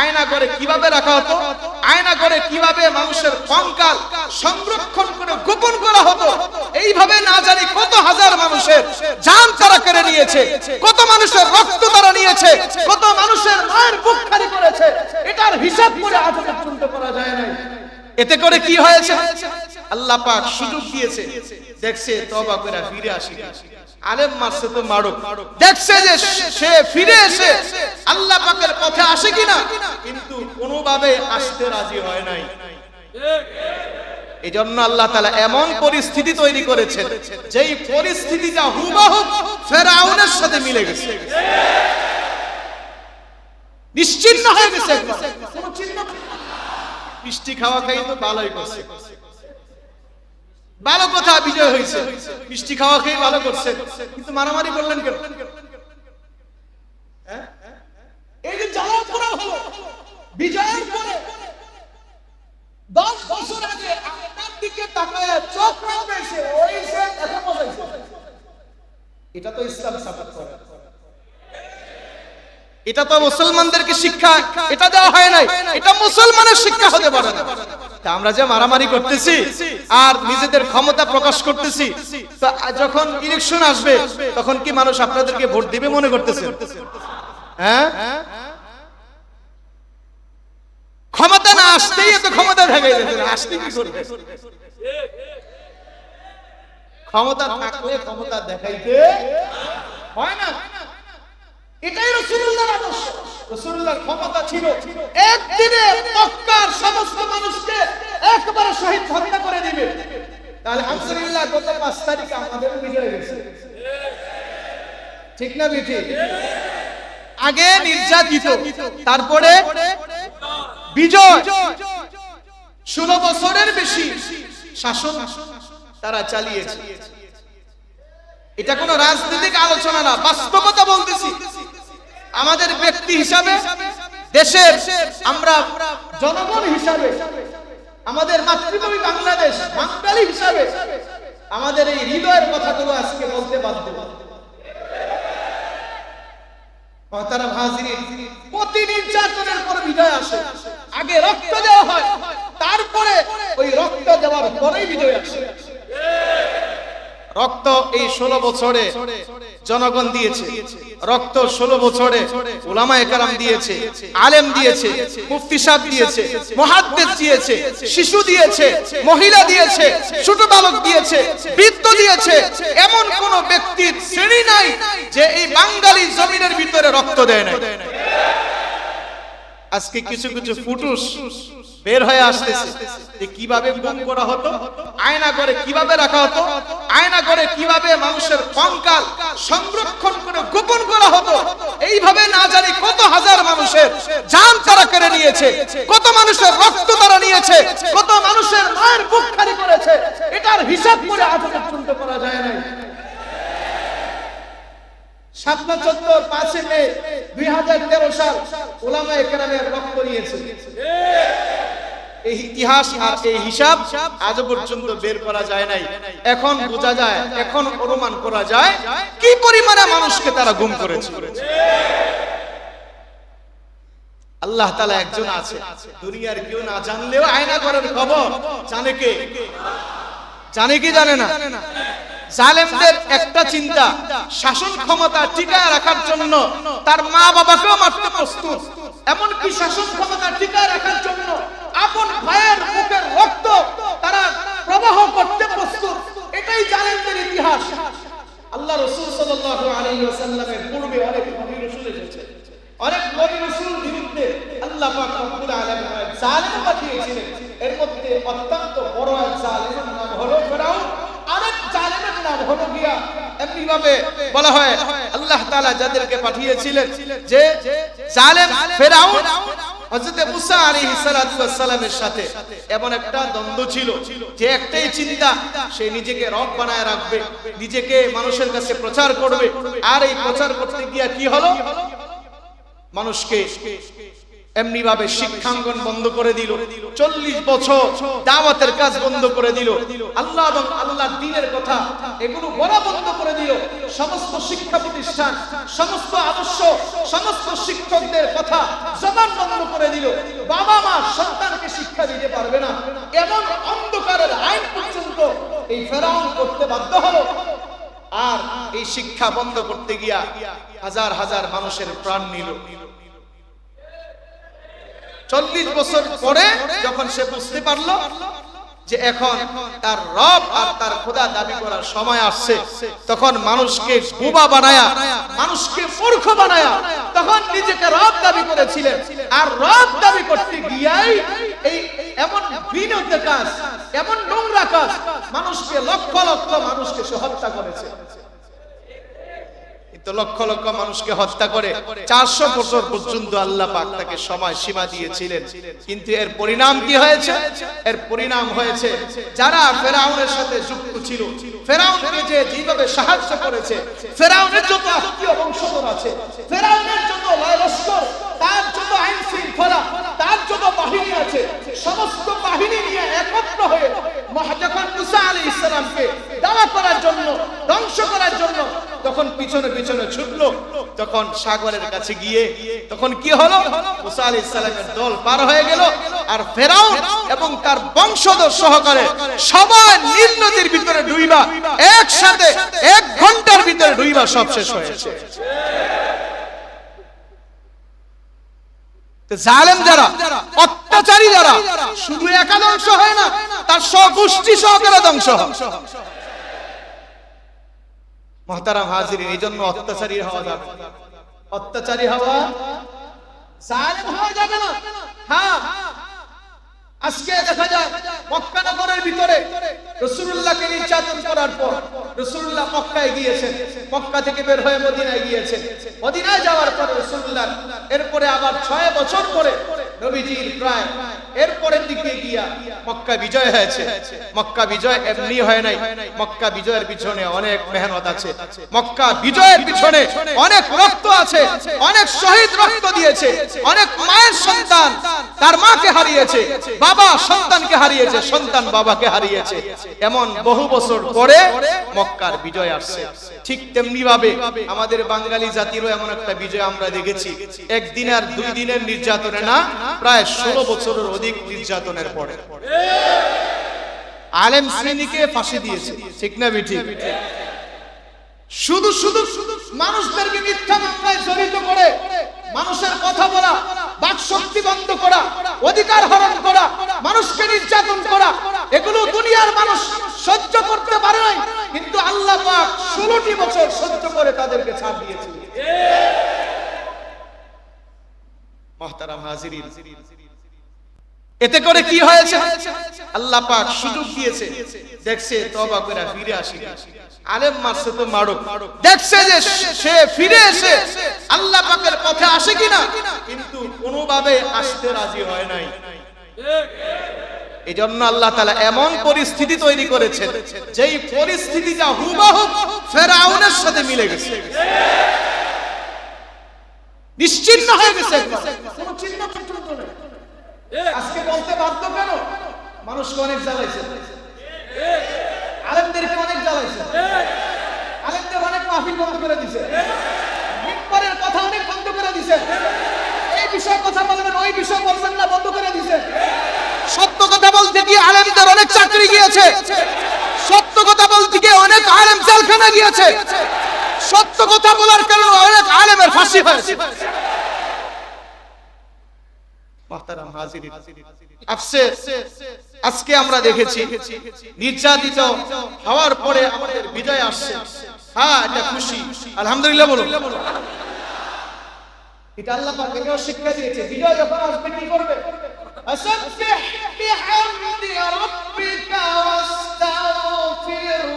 আয়না করে কীভাবে রাখা হতো? আয়না করে কীভাবে মানুষের কঙ্কাল সংরক্ষণ করে গোপন করা হতো? এইভাবে না জানি কত হাজার মানুষের জান তারা কেড়ে নিয়েছে, কত মানুষের রক্ত তারা নিয়েছে, কত মানুষের মায়ের বুক খালি করেছে। এটার হিসাব করে আজ পর্যন্ত করা যায় না এতে করে কি হয়েছে? আল্লাহ পাক সুযোগ দিয়েছে। দেখছে তবা করে ফিরে আসি। আলেম মারছে তো মারুক। দেখছে যে সে ফিরে এসে আল্লাহ পাকের পথে আসে কিনা? কিন্তু কোনোভাবে আসতে রাজি হয় নাই। এই জন্য আল্লাহ তালা এমন পরিস্থিতি তৈরি করেছেন যেই পরিস্থিতিটা হুবাহু ফেরাউনের সাথে মিলে গেছে। নিশ্চিন্ন হয়ে গেছে। মিষ্টি খাওয়া খাই তো ভালোই করছে। ভালো কথা, বিজয় হয়েছে। মিষ্টি খাওয়া খেয়ে ভালো করছে। কিন্তু মারামারি করলেন কেন? হ্যাঁ? এটা তো মুসলমানদেরকে শিক্ষা, এটা দেওয়া হয় নাই। এটা মুসলমানের শিক্ষা হতে পারে না। আমরা যে মারামারি করতেছি আর নিজেদের ক্ষমতা প্রকাশ করতেছি যখন ইলেকশন আসবে, তখন কি মানুষ আপনাদেরকে ভোট দিবে মনে করতেছে হ্যাঁ? ক্ষমতা না আসতেই এত ক্ষমতা দিতে আসতে কি করবে? ক্ষমতা থাকলে ক্ষমতা দেখাইতে হয় না। এটাই রসুল্লাহর আদর্শ। রসুল্লাহর ক্ষমতা ছিল। একদিনে মক্কার সমস্ত মানুষকে একবারে শহীদ হত্যা করে দিবে। তাহলে আলহামদুলিল্লাহ গত পাঁচ তারিখে আমাদের বিজয় গেছে ঠিক না বেঠি? আগে নির্যাতিত তারপরে বিজয়। ষোলো বছরের বেশি শাসন তারা চালিয়েছে। এটা কোনো রাজনৈতিক আলোচনা না বাস্তবতা বলতেছি। আমাদের ব্যক্তি হিসাবে দেশের আমরা জনগণ হিসাবে, আমাদের মাতৃভূমি বাংলাদেশ বাঙালি হিসাবে আমাদের এই হৃদয়ের কথাগুলো আজকে বলতে বাধ্য। পর আগে রক্ত দেওয়া হয়, তারপরে ওই রক্ত দেওয়ার পরেই বিজয় আসে। রক্ত এই ষোলো বছরে জনগণ দিয়েছে। রক্ত ষোলো বছরে উলামা একরাম দিয়েছে, আলেম দিয়েছে, মুফতি সাহেব দিয়েছে মহাদ্দেশ দিয়েছে, শিশু দিয়েছে, মহিলা দিয়েছে, ছোট বালক দিয়েছে বৃত্ত দিয়েছে, এমন কোন ব্যক্তির শ্রেণি নাই যে এই বাঙালি জমিনের ভিতরে রক্ত দেয় না আজকে কিছু কিছু ফুটুস বের হয়ে আসতেছে যে কীভাবে গুম করা হতো, আয়না করে কীভাবে রাখা হতো, আয়না করে কীভাবে মানুষের কঙ্কাল সংরক্ষণ করে গোপন করা হতো, এইভাবে না জানি কত হাজার মানুষের জান তারা কেড়ে নিয়েছে, কত মানুষের রক্ত তারা নিয়েছে, কত মানুষের মায়ের বুক খালি করেছে, এটার হিসাব করে আজ পর্যন্ত করা যায় না মানুষকে তারা গুম করেছে। আল্লাহ তালা একজন আছে, দুনিয়ার কেউ না জানলেও আয়না করার খবর জানে কে? জানে কি জানে না? জালেমদের একটা চিন্তা শাসন ক্ষমতা টিকায় রাখার জন্য তার মা বাবাকেও মারতে প্রস্তুত। এমনকি শাসন ক্ষমতা টিকায় রাখার জন্য আপন ভাইয়ের মুখের রক্ত তারা প্রবাহ করতে প্রস্তুত। এটাই জালেমদের ইতিহাস। আল্লাহ রসুল সাল্লাল্লাহু আলাইহি ওয়াসাল্লামের পূর্বে অনেক নবী রাসূল এসেছে। অনেক নবী রাসূল বিরুদ্ধে আল্লাহ পাক রব্বুল আলামিন জালেম পাঠিয়েছিলেন। এর মধ্যে অত্যন্ত বড় এক জালেমের নাম হলো ফেরাউন। এমনি একটা দ্বন্দ্ব যে একটাই চিন্তা, সে নিজেকে বানায় রাখবে, নিজেকে মানুষের কাছে প্রচার করবে। আর এই প্রচার করতে গিয়া কি হলো? মানুষকে এমনি ভাবে শিক্ষাঙ্গন বন্ধ করে দিল। চল্লিশ বছর দাওয়াতের কাজ বন্ধ করে দিল। আল্লাহ এবং আল্লাহ দিনের কথা এগুলো বলা বন্ধ করে দিল। সমস্ত শিক্ষা প্রতিষ্ঠান, সমস্ত আদর্শ, সমস্ত শিক্ষকদের কথা জবান বন্ধ করে দিল। বাবা মা সন্তানকে শিক্ষা দিতে পারবে না। এমন অন্ধকারের আইন পর্যন্ত এই ফেরাউন করতে বাধ্য হলো। আর এই শিক্ষা বন্ধ করতে গিয়া হাজার হাজার মানুষের প্রাণ নিল। চল্লিশ বছর পরে যখন সে বুঝতে পারল যে এখন তার রব আর তার খোদা দাবি করার সময় আসছে, তখন মানুষকে বোবা বানায়া, মানুষকে মূর্খ বানায়া, তখন নিজেকে রব দাবি করেছিলেন। আর রব দাবি করতে গিয়াই এই এমন বিনোদ কাজ, এমন নোংরা কাজ মানুষকে লক্ষ লক্ষ মানুষকে সে হত্যা করেছে। কিন্তু লক্ষ লক্ষ মানুষকে হত্যা করে চারশো বছর পর্যন্ত আল্লাহ পাক তাকে সময় সীমা দিয়েছিলেন। কিন্তু এর পরিণাম কি হয়েছে? এর পরিণাম হয়েছে যারা ফেরাউনের সাথে যুক্ত ছিল। ফেরাউনকে যে যেভাবে সাহায্য করেছে, ফেরাউনের যত আত্মীয় বংশধর আছে, ফেরাউনের যত লয় লস্কর তার যত আইন শৃঙ্খলা, তার যত বাহিনী আছে, সমস্ত বাহিনী নিয়ে একত্র হয়ে যখন মুসা আলী ইসলামকে দাওয়া করার জন্য, ধ্বংস করার জন্য তখন পিছনে পিছনে ছুটলো। তখন সাগরের কাছে গিয়ে তখন কি হলো? মুসা আলী ইসলামের দল পার হয়ে গেল আর ফেরাউন এবং তার বংশধর সহকারে সবাই নীল নদীর ভিতরে ডুইবা, একসাথে এক ঘণ্টার ভিতরে ডুইবা সব শেষ হয়েছে জালেম যারা, অত্যাচারী যারা, শুধু একা ধ্বংস হয় না, তার স্বগোষ্ঠী সহকারে ধ্বংস হয়। মহতারাম হাজির এই জন্য অত্যাচারী হওয়া যাবে। অত্যাচারী হওয়া যাবে না। হ্যাঁ। দেখা যায়, মক্কা ভিতরে রসুল্লাহকে করার পর রসুল্লাহ মক্কায় গিয়েছেন। মক্কা থেকে বের হয়ে মদিনায় মদিনায় যাওয়ার পর রসুল্লাহ এরপরে আবার ছয় বছর পরে হারিয়েছে। বাবা সন্তানকে হারিয়েছে। সন্তান বাবাকে হারিয়েছে। এমন বহু বছর পরে মক্কার বিজয় আসছে। ঠিক তেমনি ভাবে আমাদের বাঙালি জাতিরও এমন একটা বিজয় আমরা দেখেছি। একদিন আর দুই দিনের নির্যাতনে না প্রায় ষোলো বছরের অধিক নির্যাতনের পরে। আলেম শ্রেণীকে ফাঁসি দিয়েছে, ঠিক না বিঠি শুধু শুধু মানুষদেরকে মিথ্যা মামলায় জড়িত করে, মানুষের কথা বলা বাক শক্তি বন্ধ করা, অধিকার হরণ করা, মানুষকে নির্যাতন করা, এগুলো দুনিয়ার মানুষ সহ্য করতে পারে নাই, কিন্তু আল্লাহ পাক ষোলোটি বছর সহ্য করে তাদেরকে ছাড় দিয়েছিল এতে করে কি হয়েছে? আল্লাহ পাক সুযোগ দিয়েছে। দেখছে তবা করে ফিরে আসি আলেম মারছে তো মারুক। দেখছে যে সে ফিরে এসে আল্লাহ পাকের পথে আসে কিনা? কিন্তু কোনোভাবে আসতে রাজি হয় নাই। এই জন্য আল্লাহ তালা এমন পরিস্থিতি তৈরি করেছেন, যেই পরিস্থিতিটা হুবাহু ফেরাউনের সাথে মিলে গেছে। নিশ্চিন্ন হয়ে গেছে আজকে বলতে বাধ্য কেন? মানুষকে অনেক জ্বালাইছে। আলেমদেরকে অনেক জ্বালাইছে। আলেমদের অনেক মাহফিল বন্ধ করে দিছে। মিম্বরের কথা অনেক বন্ধ করে দিছে। এই বিষয়ে কথা বলবেন, ওই বিষয় বলবেন না, বন্ধ করে দিছে। সত্য কথা বলতে গিয়ে আলেমদের অনেক চাকরি গিয়েছে। সত্য কথা বলতে গিয়ে অনেক আলেম জেলখানা গিয়েছে। সত্য কথা বলার কারণে অনেক আলেমের ফাঁসি হয়েছে মাহতারাম হাজিরিন আফসোস আজকে আমরা দেখেছি নির্যাতিত হওয়ার পরে আমাদের বিজয় আসছে হ্যাঁ এটা খুশি আলহামদুলিল্লাহ বলুন এটা আল্লাহ পাক এটাও শিক্ষা দিয়েছে বিজয় যখন আসবে কি করবে أسبح بحمد ربك واستغفره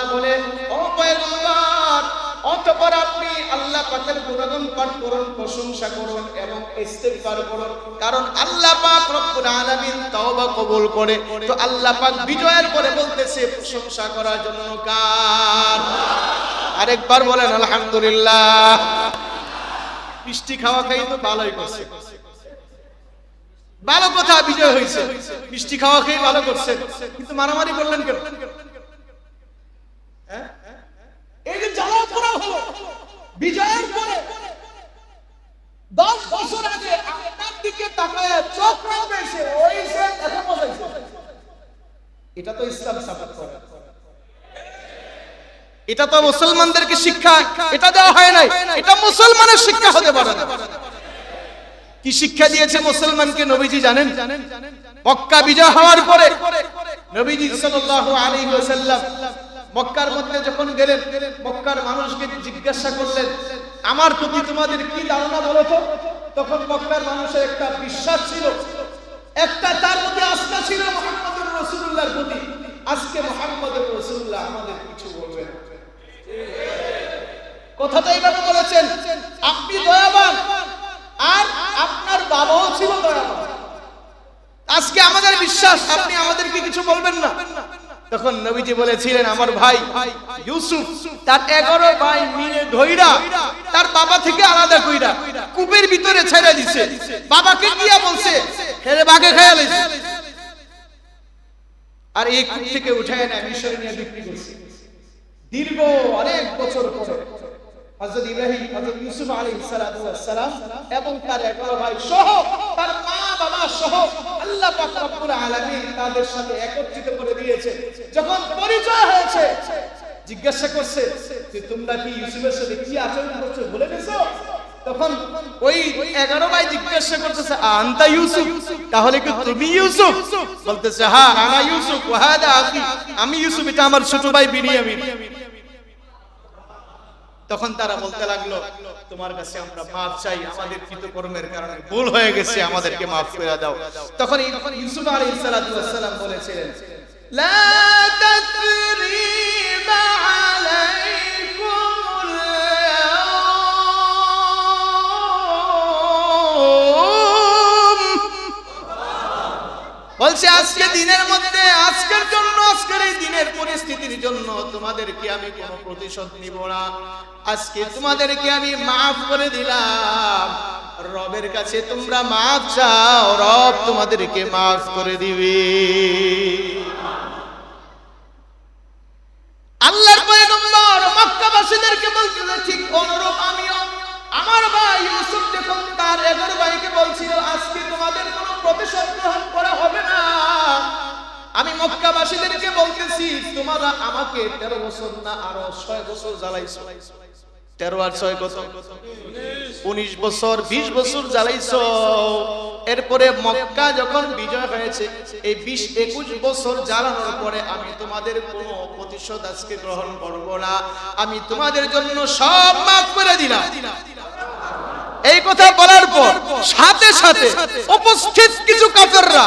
আল্লাহ বলে, ও পয়গম্বর, অতঃপর আপনি আল্লাহ পাকের গুণগান পাঠ করুন প্রশংসা করুন এবং ইস্তেগফার করুন। কারণ আল্লাহ পাক রব্বুল আলামিন তওবা কবুল করে। তো আল্লাহ পাক বিজয়ের পরে বলতেছে, প্রশংসা করার জন্য কার? আরেকবার বলেন, আলহামদুলিল্লাহ। মিষ্টি খাওয়া খাই তো ভালোই করছে। ভালো কথা, বিজয় হয়েছে। মিষ্টি খাওয়া খেয়ে ভালো করছে। কিন্তু মারামারি করলেন কেন হ্যাঁ? এই যে জ্বালা পোড়া হলো বিজয়ের পরে দশ বছর আগে আপনার দিকে তাকায় চোখ রাখবে সে ওই সে এখন বসাইছে এটা তো ইসলাম সাপোর্ট করে। এটা তো মুসলমানদেরকে শিক্ষা, এটা দেওয়া হয় নাই। এটা মুসলমানের শিক্ষা হতে পারে না। কি শিক্ষা দিয়েছে মুসলমানকে নবীজি জানেন? মক্কা বিজয় হওয়ার পরে নবীজি সাল্লাল্লাহু আলাইহি ওয়াসাল্লাম মক্কার মধ্যে যখন গেলেন, মক্কার মানুষকে জিজ্ঞাসা করলেন, আমার প্রতি তোমাদের কি ধারণা বলো তো? তখন মক্কার মানুষের একটা বিশ্বাস ছিল। একটা তার মধ্যে আস্থা ছিল মুহাম্মদুর প্রতি, আজকে মুহাম্মদুর রাসূলুল্লাহ আমাদের কিছু বলবেন। কথাটা এইভাবে বলেছেন, আপনি দয়াবান, আর আপনার বাবাও ছিল দয়াবান। আজকে আমাদের বিশ্বাস, আপনি আমাদেরকে কিছু বলবেন না। তখন নবীজি বলেছিলেন, আমার ভাই ইউসুফ, তার এগারো ভাই মিলে ধইরা তার বাবা থেকে আলাদা কইরা কূপের ভিতরে ছেড়ে দিছে। বাবাকে গিয়া বলছে, হেরে বাগে আর এই কূপ থেকে উঠায় না মিশরে নিয়ে বিক্রি করছে। দীর্ঘ অনেক বছর পরে হযরত ইব্রাহিম, হযরত ইউসুফ আলাইহিস সালাম এবং তার 11 ভাই সহ, তার মা বাবা সহ আল্লাহ পাক রব্বুল আলামিন তাদের সাথে একত্রিত করে দিয়েছে। যখন পরিচয় হয়েছে, জিজ্ঞাসা করছে যে তোমরা কি ইউসুফের সাথে কি আচরণ করছ ভুলে গেছো তখন ওই এগারো ভাই জিজ্ঞাসা করতেছে, আন্তা ইউসুফ? তাহলে কি তুমি ইউসুফ? বলতেছে হ্যাঁ আনা ইউসুফ, ওয়াহাদা আখি। আমি ইউসুফ, এটা আমার ছোট ভাই বিনিয়ামিন। তখন তারা বলতে লাগল, তোমার কাছে আমরা মাফ চাই, আমাদের কৃতকর্মের কারণে ভুল হয়ে গেছে, আমাদেরকে মাফ করে দাও। তখন ইউসুফ আলাইহিস সালাম বলেছিলেন, লা তাসরিবা আলাইকুমুল বলছে, আজকে দিনের মধ্যে, আজকের জন্য, আজকের এই দিনের পরিস্থিতির জন্য তোমাদেরকে আমি কোনো প্রতিশোধ নিব না। আজকে তোমাদেরকে আমি মাফ করে দিলাম। রবের কাছে তোমরা মাফ চাও, রব তোমাদেরকে মাফ করে দিবে। আল্লাহর পয়গম্বর মক্কাবাসীদেরকে বলছিল, ঠিক অনুরূপ আমিও আমার ভাই ইউসুফ যখন তার এগারো ভাইকে বলছিল, আজকে তোমাদের কোনো প্রতিশোধ গ্রহণ করা হবে না। আমি মক্কাবাসীদেরকে বলতেছি, তোমরা আমাকে তেরো বছর না, আরও ছয় বছর জ্বালাইছো। তেরো আর ছয় কত? উনিশ বছর, বিশ বছর জ্বালাইছ। এরপরে মক্কা যখন বিজয় হয়েছে, এই বিশ একুশ বছর জ্বালানোর পরে আমি তোমাদের কোনো প্রতিশোধ আজকে গ্রহণ করব না। আমি তোমাদের জন্য সব মাফ করে দিলাম। এই কথা বলার পর সাথে সাথে উপস্থিত কিছু কাফেররা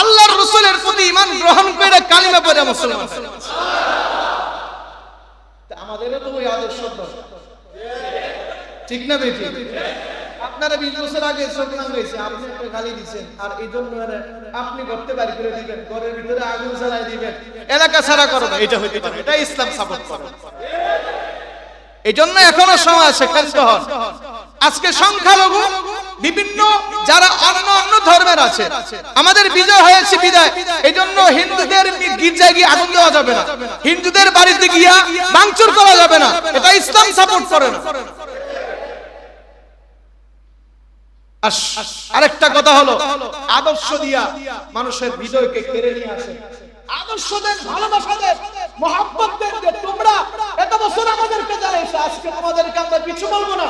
আল্লাহর রাসূলের প্রতি ঈমান গ্রহণ করে কালিমা পড়ে মুসলমান। গেছে। আমাদেরও তো ওই আদর্শ ঠিক না বেটি আপনারা বিশ বছর আগে চোখ লাগাইছে আপনি একটা গালি দিচ্ছেন আর এই জন্য আপনি করতে বাড়ি করে দিবেন, ঘরের ভিতরে আগুন জ্বালাই দিবেন। এলাকা ছাড়া করো না, এটা হইতে পারে, এটা ইসলাম সাপোর্ট করে। এই জন্য এখনও সময় আছে ক্ষান্ত হন। আজকে সংখ্যালঘু, বিভিন্ন যারা অন্য অন্য ধর্মের আছে, আমাদের বিজয় হয়েছে বিদায়। এই জন্য হিন্দুদের গির্জায় গিয়ে আগুন দেওয়া যাবে না। হিন্দুদের বাড়িতে গিয়া ভাঙচুর করা যাবে না। এটা ইসলাম সাপোর্ট করে না। আরেকটা কথা হলো, আদর্শ দিয়া মানুষের হৃদয়কে কেড়ে নিয়ে আসে। আদর্শ দেন ভালোবাসা দেন মোহাম্মত দেন তোমরা, এত বছর আমাদেরকে জানাইছো আজকে আমাদেরকে আমরা কিছু বলব না।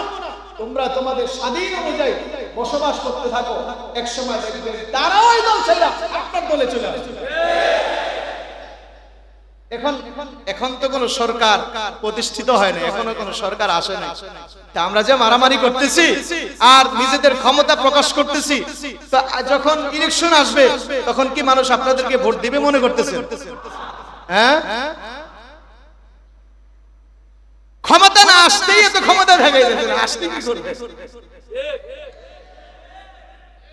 তোমরা তোমাদের স্বাধীন অনুযায়ী বসবাস করতে থাকো। এক সময় দেখবে তারাও এই দল আপনার দলে চলে এখন এখন তো সরকার প্রতিষ্ঠিত হয় না এখনও কোনো সরকার আসে না তা আমরা যে মারামারি করতেছি আর নিজেদের ক্ষমতা প্রকাশ করতেছি যখন ইলেকশন আসবে, তখন কি মানুষ আপনাদেরকে ভোট দিবে মনে করতেছে হ্যাঁ ক্ষমতা না আসতেই এত ক্ষমতা দিতেন আসতে কি করবে?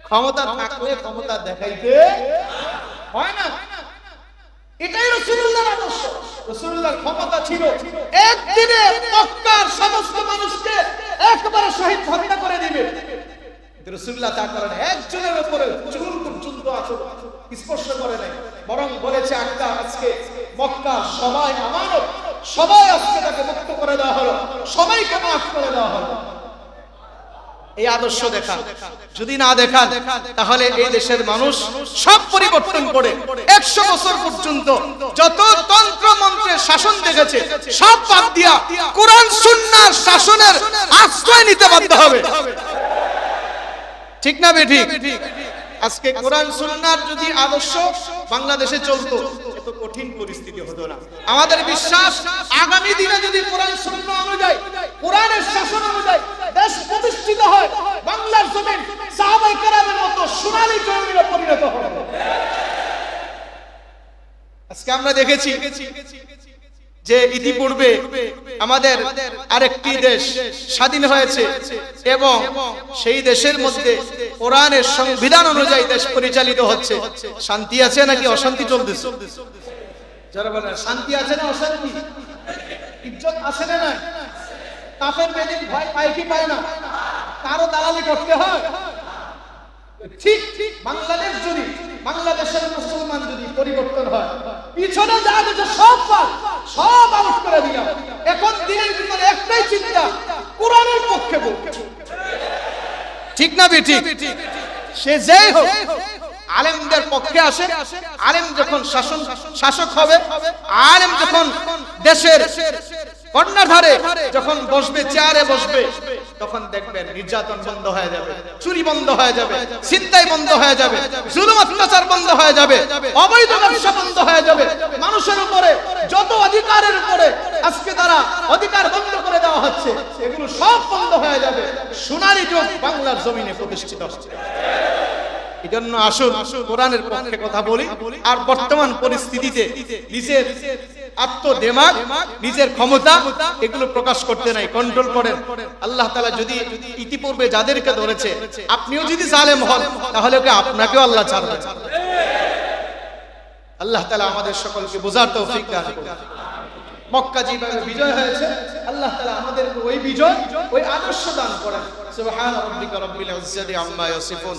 ক্ষমতা থাকলে ক্ষমতা দেখাইতে হয় না। বরং বলেছে আক্কা আজকে সবাই আমানত সবাই আজকে তাকে মুক্ত করে দেওয়া হলো। সবাইকে মাফ করে দেওয়া হলো। এই আদর্শ দেখা যদি না দেখান, তাহলে এই দেশের মানুষ সব পরিবর্তন করে একশো বছর পর্যন্ত যত তন্ত্র মন্ত্রের শাসন দেখেছে, সব বাদ দিয়া কোরআন সুন্নার শাসনের আশ্রয় নিতে বাধ্য হবে। ঠিক না বেঠিক আজকে কোরআন সুন্নার যদি আদর্শ বাংলাদেশে চলতো কঠিন পরিস্থিতি হতো না। আমাদের বিশ্বাস, আগামী দিনে যদি কোরআন শূন্য অনুযায়ী, কোরআনের শাসন অনুযায়ী দেশ প্রতিষ্ঠিত হয়, বাংলার জমিন সাহাবাই কেরামের মতো সোনালী জমিনে পরিণত হবে। আজকে আমরা দেখেছি যে ইতিপূর্বে আমাদের আরেকটি দেশ স্বাধীন হয়েছে এবং সেই দেশের মধ্যে কোরআনের সংবিধান অনুযায়ী দেশ পরিচালিত হচ্ছে। শান্তি আছে নাকি অশান্তি চলতেছে? যারা বলে, শান্তি আছে না অশান্তি? ইজ্জত আছে না কাফের বেদিন ভয় পায় কি পায় না? কারও দালালি করতে হয়? ঠিক ঠিক। বাংলাদেশ যদি বাংলাদেশের মুসলমান যদি পরিবর্তন হয় পিছনে যা কিছু সব পাল সব আউট করে দিলাম। এখন দিনের ভিতরে একটাই চিন্তা কোরআনের পক্ষে বলছে। ঠিক না বেটি? সে যেই হোক আলেমদের পক্ষে আসে আলেম যখন শাসন শাসক হবে আলেম যখন দেশের কর্ণাধারে যখন বসবে, চেয়ারে বসবে, তখন দেখবেন নির্যাতন বন্ধ হয়ে যাবে, চুরি বন্ধ হয়ে যাবে চিন্তাই বন্ধ হয়ে যাবে, জুলুম, অত্যাচার বন্ধ হয়ে যাবে, অবৈধ ব্যবসা বন্ধ হয়ে যাবে। মানুষের উপরে, যত অধিকারের উপরে আজকে তারা অধিকার বন্ধ করে দেওয়া হচ্ছে, এগুলো সব বন্ধ হয়ে যাবে। সোনালী যুগ বাংলার জমিনে প্রতিষ্ঠিত। হচ্ছে এই জন্য আসুন, কোরআনের পক্ষে কথা বলি, আর বর্তমান পরিস্থিতিতে নিজের আত্মদেমাগ, নিজের ক্ষমতা এগুলো প্রকাশ করতে নাই কন্ট্রোল করেন। আল্লাহ তাআলা যদি ইতিপূর্বে যাদেরকে ধরেছে, আপনিও যদি জালেম হন, তাহলে ওকে আপনাকেও আল্লাহ ছাড়বে। আল্লাহ তাআলা আমাদের সকলকে বোঝার তৌফিক দান মক্কা যেভাবে বিজয় হয়েছে, আল্লাহ তাআলা আমাদেরকে ওই বিজয়, ওই আদর্শ দান করেন। সুবহান রাব্বিকা রাব্বিল ইজ্জাতি আম্মা ইয়াসিফুন।